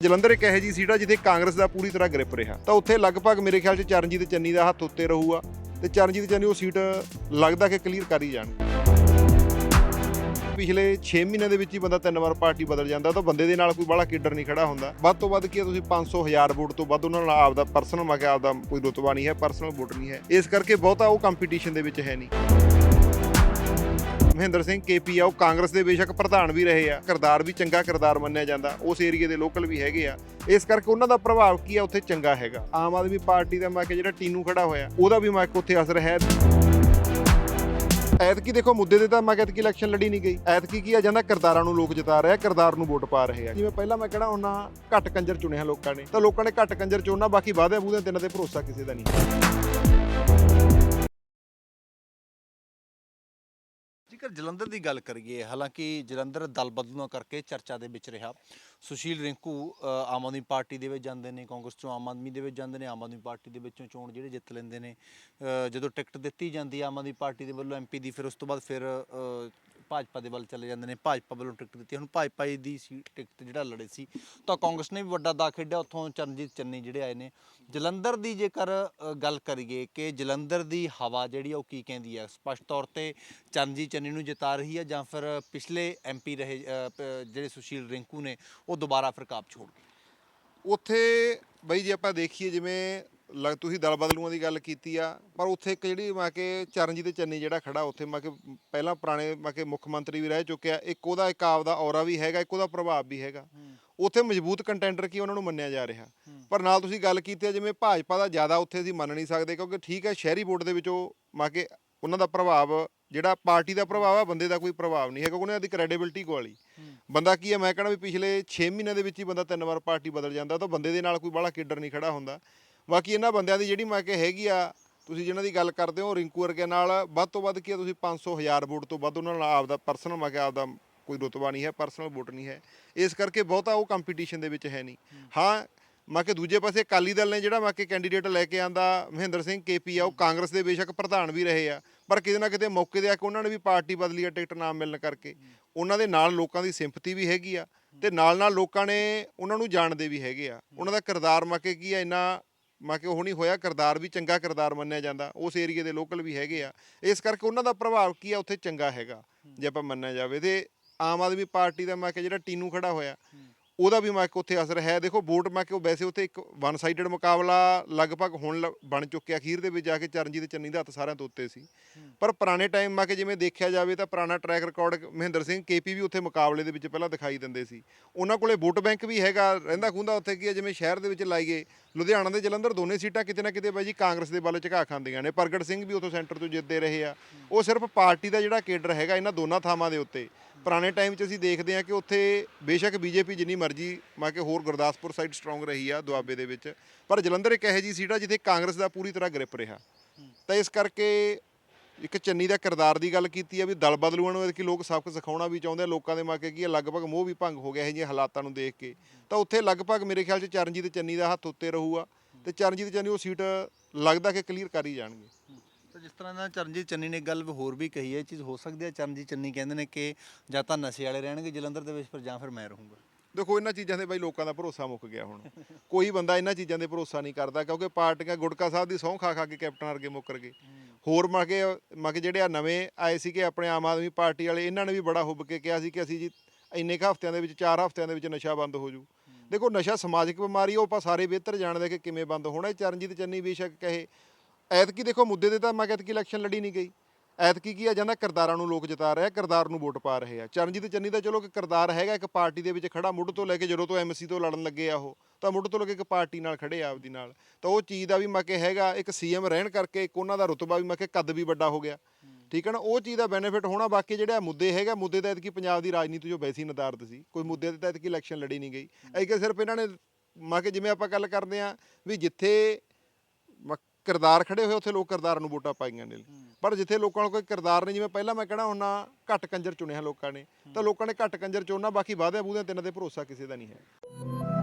ਜਲੰਧਰ ਇੱਕ ਇਹੋ ਜੀ ਸੀਟ ਆ ਜਿੱਥੇ ਕਾਂਗਰਸ ਦਾ ਪੂਰੀ ਤਰ੍ਹਾਂ ਗ੍ਰਿਪ ਰਿਹਾ। ਤਾਂ ਉੱਥੇ ਲਗਭਗ ਮੇਰੇ ਖਿਆਲ 'ਚ ਚਰਨਜੀਤ ਚੰਨੀ ਦਾ ਹੱਥ ਉੱਤੇ ਰਹੂਗਾ ਤੇ ਚਰਨਜੀਤ ਚੰਨੀ ਉਹ ਸੀਟ ਲੱਗਦਾ ਕਿ ਕਲੀਅਰ ਕਰ ਹੀ ਜਾਣਗੇ। ਪਿਛਲੇ 6 ਮਹੀਨਿਆਂ ਦੇ ਵਿੱਚ ਹੀ ਬੰਦਾ ਤਿੰਨ ਵਾਰ ਪਾਰਟੀ ਬਦਲ ਜਾਂਦਾ ਤਾਂ ਬੰਦੇ ਦੇ ਨਾਲ ਕੋਈ ਬੜਾ ਕੀਡਰ ਨਹੀਂ ਖੜਾ ਹੁੰਦਾ। ਵੱਧ ਤੋਂ ਵੱਧ ਕੀ ਆ ਤੁਸੀਂ 500 1000 ਵੋਟ ਤੋਂ ਵੱਧ ਉਹਨਾਂ ਨਾਲ ਆਪਦਾ ਪਰਸਨਲ ਮਾ ਕੇ ਆਪਦਾ ਕੋਈ ਰੁਤਬਾ ਨਹੀਂ ਹੈ ਪਰਸਨਲ ਵੋਟ ਨਹੀਂ ਹੈ। ਇਸ ਕਰਕੇ ਬਹੁਤਾ ਉਹ ਕੰਪੀਟੀਸ਼ਨ ਦੇ ਵਿੱਚ ਹੈ ਨਹੀਂ। ਮਹਿੰਦਰ ਸਿੰਘ ਕੇਪੀ ਆ, ਉਹ ਕਾਂਗਰਸ ਦੇ ਬੇਸ਼ੱਕ ਪ੍ਰਧਾਨ ਵੀ ਰਹੇ ਆ। ਕਿਰਦਾਰ ਵੀ ਚੰਗਾ ਕਿਰਦਾਰ ਮੰਨਿਆ ਜਾਂਦਾ। ਉਸ ਏਰੀਏ ਦੇ ਲੋਕਲ ਵੀ ਹੈਗੇ ਆ। ਇਸ ਕਰਕੇ ਉਹਨਾਂ ਦਾ ਪ੍ਰਭਾਵ ਕੀ ਆ? ਉੱਥੇ ਚੰਗਾ ਹੈਗਾ। ਆਮ ਆਦਮੀ ਪਾਰਟੀ ਦਾ ਮੈਂ ਕਿ ਜਿਹੜਾ ਟੀਨੂ ਖੜਾ ਹੋਇਆ, ਉਹਦਾ ਵੀ ਮੈਂ ਕਿ ਉੱਥੇ ਅਸਰ ਹੈ। ਐਤਕੀ ਦੇਖੋ, ਮੁੱਦੇ ਦੇ ਤਾਂ ਮੈਂ ਐਤਕੀ ਇਲੈਕਸ਼ਨ ਲੜੀ ਨਹੀਂ ਗਈ। ਐਤਕੀ ਕੀ ਆ? ਜਾਂਦਾ ਕਿਰਦਾਰਾਂ ਨੂੰ ਲੋਕ ਜਿਤਾ ਰਿਹਾ ਆ ਕਿਰਦਾਰ ਨੂੰ ਵੋਟ ਪਾ ਰਹੇ ਆ। ਜਿਵੇਂ ਪਹਿਲਾਂ ਮੈਂ ਕਹਿਣਾ ਉਹਨਾਂ ਘੱਟ ਕੰਜਰ ਚੁਣਿਆ ਲੋਕਾਂ ਨੇ। ਤਾਂ ਲੋਕਾਂ ਨੇ ਘੱਟ ਕੰਜਰ ਚੁਣਨਾ, ਬਾਕੀ ਵਾਅਦੇ ਬੂਦੇ ਤਿੰਨ ਤੇ ਭਰੋਸਾ ਕਿਸੇ ਦਾ ਨਹੀਂ। ਜੇਕਰ ਜਲੰਧਰ ਦੀ ਗੱਲ ਕਰੀਏ, ਹਾਲਾਂਕਿ ਜਲੰਧਰ ਦਲ ਬਦਲੂਆਂ ਕਰਕੇ ਚਰਚਾ ਦੇ ਵਿੱਚ ਰਿਹਾ। ਸੁਸ਼ੀਲ ਰਿੰਕੂ ਆਮ ਆਦਮੀ ਪਾਰਟੀ ਦੇ ਵਿੱਚ ਜਾਂਦੇ ਨੇ, ਕਾਂਗਰਸ ਤੋਂ ਆਮ ਆਦਮੀ ਦੇ ਵਿੱਚ ਜਾਂਦੇ ਨੇ, ਆਮ ਆਦਮੀ ਪਾਰਟੀ ਦੇ ਵਿੱਚੋਂ ਚੋਣ ਜਿਹੜੇ ਜਿੱਤ ਲੈਂਦੇ ਨੇ। ਜਦੋਂ ਟਿਕਟ ਦਿੱਤੀ ਜਾਂਦੀ ਆਮ ਆਦਮੀ ਪਾਰਟੀ ਦੇ ਵੱਲੋਂ ਐਮਪੀ ਦੀ, ਫਿਰ ਉਸ ਤੋਂ ਬਾਅਦ ਫਿਰ ਭਾਜਪਾ ਦੇ ਵੱਲ ਚਲੇ ਜਾਂਦੇ ਨੇ, ਭਾਜਪਾ ਵੱਲੋਂ ਟਿਕਟ ਦਿੱਤੀ ਹੁਣ ਭਾਜਪਾ ਦੀ ਸੀ, ਟਿਕਟ ਜਿਹੜਾ ਲੜੇ ਸੀ, ਤਾਂ ਕਾਂਗਰਸ ਨੇ ਵੀ ਵੱਡਾ ਦਾ ਖੇਡਿਆ। ਉੱਥੋਂ ਚਰਨਜੀਤ ਚੰਨੀ ਜਿਹੜੇ ਆਏ ਨੇ, ਜਲੰਧਰ ਦੀ ਜੇਕਰ ਗੱਲ ਕਰੀਏ ਕਿ ਜਲੰਧਰ ਦੀ ਹਵਾ ਜਿਹੜੀ ਆ, ਉਹ ਕੀ ਕਹਿੰਦੀ ਹੈ ਸਪਸ਼ਟ ਤੌਰ ਤੇ ਚਰਨਜੀਤ ਚੰਨੀ ਨੂੰ ਜਿਤਾ ਰਹੀ ਹੈ ਜਾਂ ਫਿਰ ਪਿਛਲੇ ਐਮਪੀ ਰਹੇ ਜਿਹੜੇ ਸੁਸ਼ੀਲ ਰਿੰਕੂ ਨੇ, ਉਹ ਦੁਬਾਰਾ ਫਿਰ ਕਾਬ ਛੋੜ ਗਏ? ਉੱਥੇ ਬਈ ਜੇ ਆਪਾਂ ਦੇਖੀਏ ਜਿਵੇਂ ਲਗ ਤੁਸੀਂ ਦਲ ਬਦਲੂਆਂ ਦੀ ਗੱਲ ਕੀਤੀ ਆ ਪਰ ਉੱਥੇ ਇੱਕ ਜਿਹੜੀ ਮੈਂ ਕਿ ਚਰਨਜੀਤ ਚੰਨੀ ਜਿਹੜਾ ਖੜਾ ਉੱਥੇ ਮੈਂ ਕਿ ਪਹਿਲਾਂ ਪੁਰਾਣੇ ਮੈਂ ਕਿ ਮੁੱਖ ਮੰਤਰੀ ਵੀ ਰਹਿ ਚੁੱਕਿਆ ਇੱਕ ਉਹਦਾ ਇੱਕ ਆਪਦਾ ਔਰਾ ਵੀ ਹੈਗਾ ਇੱਕ ਉਹਦਾ ਪ੍ਰਭਾਵ ਵੀ ਹੈਗਾ। ਉੱਥੇ ਮਜ਼ਬੂਤ ਕੰਟੈਂਡਰ ਕੀ ਉਹਨਾਂ ਨੂੰ ਮੰਨਿਆ ਜਾ ਰਿਹਾ। ਪਰ ਨਾਲ ਤੁਸੀਂ ਗੱਲ ਕੀਤੀ ਆ ਜਿਵੇਂ ਭਾਜਪਾ ਦਾ ਜ਼ਿਆਦਾ ਉੱਥੇ ਅਸੀਂ ਮੰਨ ਨਹੀਂ ਸਕਦੇ ਕਿਉਂਕਿ ਠੀਕ ਹੈ ਸ਼ਹਿਰੀ ਵੋਟ ਦੇ ਵਿੱਚ ਉਹ ਮੈਂ ਕਿ ਉਹਨਾਂ ਦਾ ਪ੍ਰਭਾਵ ਜਿਹੜਾ ਪਾਰਟੀ ਦਾ ਪ੍ਰਭਾਵ ਆ ਬੰਦੇ ਦਾ ਕੋਈ ਪ੍ਰਭਾਵ ਨਹੀਂ ਹੈ ਕਿਉਂਕਿ ਉਹਨਾਂ ਦੀ ਕ੍ਰੈਡੀਬਿਲਟੀ ਗਵਾਲੀ ਬੰਦਾ ਕੀ ਹੈ ਮੈਂ ਕਹਿੰਦਾ ਵੀ ਪਿਛਲੇ 6 ਮਹੀਨਿਆਂ ਦੇ ਵਿੱਚ ਹੀ ਬੰਦਾ ਤਿੰਨ ਵਾਰ ਪਾਰਟੀ ਬਦਲ ਜਾਂਦਾ ਤਾਂ ਬੰਦੇ ਦੇ ਨਾਲ ਕੋਈ ਬੜਾ ਕੀਡਰ ਨਹੀਂ ਖੜਾ ਹੁੰਦਾ। ਬਾਕੀ ਇਹਨਾਂ ਬੰਦਿਆਂ ਦੀ ਜਿਹੜੀ ਮੈਂ ਕਿ ਹੈਗੀ ਆ ਤੁਸੀਂ ਜਿਹਨਾਂ ਦੀ ਗੱਲ ਕਰਦੇ ਹੋ ਰਿੰਕੂ ਵਰਗੇ ਨਾਲ ਵੱਧ ਤੋਂ ਵੱਧ ਕੀ ਆ ਤੁਸੀਂ 500 1000 ਵੋਟ ਤੋਂ ਵੱਧ ਉਹਨਾਂ ਨਾਲ ਆਪਦਾ ਪਰਸਨਲ ਮੈਂ ਕਿ ਆਪਦਾ ਕੋਈ ਰੁਤਬਾ ਨਹੀਂ ਹੈ ਪਰਸਨਲ ਵੋਟ ਨਹੀਂ ਹੈ। ਇਸ ਕਰਕੇ ਬਹੁਤਾ ਉਹ ਕੰਪੀਟੀਸ਼ਨ ਦੇ ਵਿੱਚ ਹੈ ਨਹੀਂ। ਹਾਂ। ਮੈਂ ਕਿ ਦੂਜੇ ਪਾਸੇ ਅਕਾਲੀ ਦਲ ਨੇ ਜਿਹੜਾ ਮੈਂ ਕਿ ਕੈਂਡੀਡੇਟ ਲੈ ਕੇ ਆਂਦਾ ਮਹਿੰਦਰ ਸਿੰਘ ਕੇਪੀ ਆ ਉਹ ਕਾਂਗਰਸ ਦੇ ਬੇਸ਼ੱਕ ਪ੍ਰਧਾਨ ਵੀ ਰਹੇ ਆ ਪਰ ਕਿਤੇ ਨਾ ਕਿਤੇ ਮੌਕੇ ਦੇ ਆ ਕੇ ਉਹਨਾਂ ਨੇ ਵੀ ਪਾਰਟੀ ਬਦਲੀ ਆ ਟਿਕਟ ਨਾ ਮਿਲਣ ਕਰਕੇ। ਉਹਨਾਂ ਦੇ ਨਾਲ ਲੋਕਾਂ ਦੀ ਸਿੰਪਥੀ ਵੀ ਹੈਗੀ ਆ ਤੇ ਨਾਲ ਨਾਲ ਲੋਕਾਂ ਨੇ ਉਹਨਾਂ ਨੂੰ ਜਾਣਦੇ ਵੀ ਹੈਗੇ ਆ। ਉਹਨਾਂ ਦਾ ਕਿਰਦਾਰ ਮੈਂ ਕਿ ਕੀ ਆ ਇੰਨਾ ਮੈਂ ਕਿ ਉਹ ਨਹੀਂ ਹੋਇਆ, ਕਿਰਦਾਰ ਵੀ ਚੰਗਾ ਕਿਰਦਾਰ ਮੰਨਿਆ ਜਾਂਦਾ, ਉਸ ਏਰੀਏ ਦੇ ਲੋਕਲ ਵੀ ਹੈਗੇ ਆ। ਇਸ ਕਰਕੇ ਉਹਨਾਂ ਦਾ ਪ੍ਰਭਾਵ ਕੀ ਆ, ਉੱਥੇ ਚੰਗਾ ਹੈਗਾ, ਜੇ ਆਪਾਂ ਮੰਨਿਆ ਜਾਵੇ। ਤੇ ਆਮ ਆਦਮੀ ਪਾਰਟੀ ਦਾ ਮੈਂ ਕਿ ਜਿਹੜਾ ਟੀਨੂ ਖੜਾ ਹੋਇਆ ਉਹਦਾ ਵੀ ਮੈਂ ਕਿ ਉੱਥੇ ਅਸਰ ਹੈ। ਦੇਖੋ ਵੋਟ ਮੈਂ ਕਿ ਉਹ ਵੈਸੇ ਉੱਥੇ ਇੱਕ ਵਨ ਸਾਈਡਡ ਮੁਕਾਬਲਾ ਲਗਭਗ ਹੁਣ ਲ- ਬਣ ਚੁੱਕਿਆ। ਅਖੀਰ ਦੇ ਵਿੱਚ ਜਾ ਕੇ ਚਰਨਜੀਤ ਚੰਨੀ ਦਾ ਹੱਥ ਸਾਰਿਆਂ ਤੋਂ ਉੱਤੇ ਸੀ। ਪਰ ਪੁਰਾਣੇ ਟਾਈਮ ਮੈਂ ਕਿ ਜਿਵੇਂ ਦੇਖਿਆ ਜਾਵੇ ਤਾਂ ਪੁਰਾਣਾ track record Mahinder Singh KP ਵੀ ਉੱਥੇ ਮੁਕਾਬਲੇ ਦੇ ਵਿੱਚ ਪਹਿਲਾਂ ਦਿਖਾਈ ਦਿੰਦੇ ਸੀ। ਉਹਨਾਂ ਕੋਲੇ ਵੋਟ ਬੈਂਕ ਵੀ ਹੈਗਾ ਰਹਿੰਦਾ ਖੁੰਦਾ ਉੱਥੇ ਕੀ ਹੈ ਜਿਵੇਂ ਸ਼ਹਿਰ ਦੇ ਵਿੱਚ ਲਾਈਏ ਲੁਧਿਆਣਾ ਦੇ ਜਲੰਧਰ ਦੋਨੇ ਸੀਟਾਂ ਕਿਤੇ ਨਾ ਕਿਤੇ ਬਾਈ ਜੀ ਕਾਂਗਰਸ ਦੇ ਵੱਲ ਝੁਕਾ ਖਾਂਦੀਆਂ ਨੇ। ਪ੍ਰਗਟ ਸਿੰਘ ਵੀ ਉੱਥੋਂ ਸੈਂਟਰ ਤੋਂ ਜਿੱਤਦੇ ਰਹੇ ਆ। ਉਹ ਸਿਰਫ ਪਾਰਟੀ ਦਾ ਜਿਹੜਾ ਕੇਡਰ ਹੈਗਾ ਇਹਨਾਂ ਦੋਨਾਂ ਥਾਵਾਂ ਦੇ ਉੱਤੇ। ਪੁਰਾਣੇ ਟਾਈਮ 'ਚ ਅਸੀਂ ਦੇਖਦੇ ਹਾਂ ਕਿ ਉੱਥੇ ਬੇਸ਼ੱਕ ਬੀਜੇਪੀ ਜਿੰਨੀ ਮਰਜ਼ੀ, ਮੈਂ ਕਿ ਹੋਰ ਗੁਰਦਾਸਪੁਰ ਸਾਈਡ ਸਟਰੋਂਗ ਰਹੀ ਆ ਦੁਆਬੇ ਦੇ ਵਿੱਚ। ਪਰ ਜਲੰਧਰ ਇੱਕ ਇਹੋ ਜੀ ਸੀਟ ਆ ਜਿੱਥੇ ਕਾਂਗਰਸ ਦਾ ਪੂਰੀ ਤਰ੍ਹਾਂ ਗ੍ਰਿਪ ਰਿਹਾ। ਤਾਂ ਇਸ ਕਰਕੇ ਇੱਕ ਚੰਨੀ ਦਾ ਕਿਰਦਾਰ ਦੀ ਗੱਲ ਕੀਤੀ ਆ ਵੀ ਦਲ ਬਦਲੂਆਂ ਨੂੰ ਕਿ ਲੋਕ ਸਬਕ ਸਿਖਾਉਣਾ ਵੀ ਚਾਹੁੰਦੇ ਆ। ਲੋਕਾਂ ਦੇ ਮਾਕੇ ਕੀ ਆ, ਲਗਭਗ ਮੋਹ ਵੀ ਭੰਗ ਹੋ ਗਿਆ ਇਹ ਜਿਹੇ ਹਾਲਾਤਾਂ ਨੂੰ ਦੇਖ ਕੇ। ਤਾਂ ਉੱਥੇ ਲਗਭਗ ਮੇਰੇ ਖਿਆਲ 'ਚ ਚਰਨਜੀਤ ਚੰਨੀ ਦਾ ਹੱਥ ਉੱਤੇ ਰਹੂਗਾ ਤੇ ਚਰਨਜੀਤ ਚੰਨੀ ਉਹ ਸੀਟ ਲੱਗਦਾ ਕਿ ਕਲੀਅਰ ਕਰ ਹੀ ਜਾਣਗੇ। ਤਾਂ ਜਿਸ ਤਰ੍ਹਾਂ ਦਾ ਚਰਨਜੀਤ ਚੰਨੀ ਨੇ ਗੱਲ ਹੋਰ ਵੀ ਕਹੀ ਹੈ, ਇਹ ਚੀਜ਼ ਹੋ ਸਕਦੀ ਹੈ, ਚਰਨਜੀਤ ਚੰਨੀ ਕਹਿੰਦੇ ਨੇ ਕਿ ਜਾਂ ਤਾਂ ਨਸ਼ੇ ਵਾਲੇ ਰਹਿਣਗੇ ਜਲੰਧਰ ਦੇ ਵਿੱਚ, ਪਰ ਜਾਂ ਫਿਰ ਮੈਂ ਰਹੂੰਗਾ। ਦੇਖੋ, ਇਹਨਾਂ ਚੀਜ਼ਾਂ ਤੇ ਬਾਈ ਲੋਕਾਂ ਦਾ ਭਰੋਸਾ ਮੁੱਕ ਗਿਆ ਹੁਣ। ਕੋਈ ਬੰਦਾ ਇਹਨਾਂ ਚੀਜ਼ਾਂ ਤੇ ਭਰੋਸਾ ਨਹੀਂ ਕਰਦਾ, ਕਿਉਂਕਿ ਪਾਰਟੀਆਂ ਗੁਟਕਾ ਸਾਹਿਬ ਦੀ ਸਹੁੰ ਖਾ ਖਾ ਕੇ ਕੈਪਟਨ ਵਰਗੇ ਮੁੱਕਰ ਗਏ ਹੋਰ ਮਗੇ ਮਗੇ ਜਿਹੜੇ ਆ ਨਵੇਂ ਆਏ ਸੀਗੇ ਆਪਣੇ ਆਮ ਆਦਮੀ ਪਾਰਟੀ ਵਾਲੇ, ਇਹਨਾਂ ਨੇ ਵੀ ਬੜਾ ਹੁੱਬ ਕੇ ਕਿਹਾ ਸੀ ਕਿ ਅਸੀਂ ਜੀ ਇੰਨੇ ਕੁ ਹਫ਼ਤਿਆਂ ਦੇ ਵਿੱਚ, ਚਾਰ ਹਫ਼ਤਿਆਂ ਦੇ ਵਿੱਚ ਨਸ਼ਾ ਬੰਦ ਹੋ ਜੂ। ਦੇਖੋ, ਨਸ਼ਾ ਸਮਾਜਿਕ ਬਿਮਾਰੀ ਉਹ ਆਪਾਂ ਸਾਰੇ ਬਿਹਤਰ ਜਾਣਦੇ ਕਿ ਕਿਵੇਂ ਬੰਦ ਹੋਣਾ। ਚਰਨਜੀਤ ਚੰਨੀ ਬੇਸ਼ੱਕ ਕਹੇ ਐਤਕੀ ਦੇਖੋ ਮੁੱਦੇ ਦੇ ਤਾਂ ਮੈਂ ਐਤਕੀ ਇਲੈਕਸ਼ਨ ਲੜੀ ਨਹੀਂ ਗਈ। ਐਤਕੀ ਕੀ ਆ ਜਾਂਦਾ ਕਿਰਦਾਰਾਂ ਨੂੰ ਲੋਕ ਜਿਤਾ ਰਹੇ ਆ ਕਿਰਦਾਰ ਨੂੰ ਵੋਟ ਪਾ ਰਹੇ ਆ। ਚਰਨਜੀਤ ਚੰਨੀ ਦਾ ਚਲੋ ਕਿ ਕਿਰਦਾਰ ਹੈਗਾ, ਇੱਕ ਪਾਰਟੀ ਦੇ ਵਿੱਚ ਖੜਾ, ਮੁੱਢ ਤੋਂ ਲੈ ਕੇ ਜਦੋਂ ਤੋਂ ਐਮਸੀ ਤੋਂ ਲੜਨ ਲੱਗੇ ਆ ਉਹ, ਤਾਂ ਮੁੱਢ ਤੋਂ ਲੈ ਕੇ ਇੱਕ ਪਾਰਟੀ ਨਾਲ ਖੜੇ ਆ ਆਪਦੀ ਨਾਲ। ਤਾਂ ਉਹ ਚੀਜ਼ ਦਾ ਵੀ ਮੈਂ ਕਿ ਹੈਗਾ, ਇੱਕ ਸੀਐਮ ਰਹਿਣ ਕਰਕੇ ਇੱਕ ਉਹਨਾਂ ਦਾ ਰੁਤਬਾ ਵੀ ਮੈਂ ਕਿ ਕੱਦ ਵੀ ਵੱਡਾ ਹੋ ਗਿਆ। ਠੀਕ ਹੈ ਨਾ, ਉਹ ਚੀਜ਼ ਦਾ ਬੈਨੀਫਿਟ ਹੋਣਾ, ਬਾਕੀ ਜਿਹੜੇ ਆ ਮੁੱਦੇ ਹੈਗਾ, ਮੁੱਦੇ ਤਾਂ ਐਤਕੀ ਪੰਜਾਬ ਦੀ ਰਾਜਨੀਤੀ ਜੋ ਵੈਸੀ ਨਦਾਰਦ ਸੀ। ਕੋਈ ਮੁੱਦੇ ਤੇ ਤਾਂ ਐਤਕੀ ਇਲੈਕਸ਼ਨ ਲੜੀ ਨਹੀਂ ਗਈ। ਐਤਕੀ ਸਿਰਫ ਇਹਨਾਂ ਨੇ, ਮੈਂ ਕਿ ਜਿਵੇਂ ਆਪਾਂ ਗੱਲ ਕਰਦੇ ਆ, ਵੀ ਜਿੱਥੇ ਕਿਰਦਾਰ ਖੜੇ ਹੋਏ ਉੱਥੇ ਲੋਕ ਕਿਰਦਾਰ ਨੂੰ ਵੋਟਾਂ ਪਾਈਆਂ ਨੇ। ਪਰ ਜਿੱਥੇ ਲੋਕਾਂ ਕੋਲ ਕੋਈ ਕਿਰਦਾਰ ਨਹੀਂ ਜਿਵੇਂ ਪਹਿਲਾਂ ਮੈਂ ਕਹਿਣਾ ਹੁੰਨਾ ਘੱਟ ਕੰਜਰ ਚੁਣਿਆ ਲੋਕਾਂ ਨੇ। ਤਾਂ ਲੋਕਾਂ ਨੇ ਘੱਟ ਕੰਜਰ ਚੁਣਨਾ ਬਾਕੀ ਵਾਅਦੇ ਬੂਦੇ ਤਿੰਨ ਤੇ ਭਰੋਸਾ ਕਿਸੇ ਦਾ ਨਹੀਂ ਹੈ।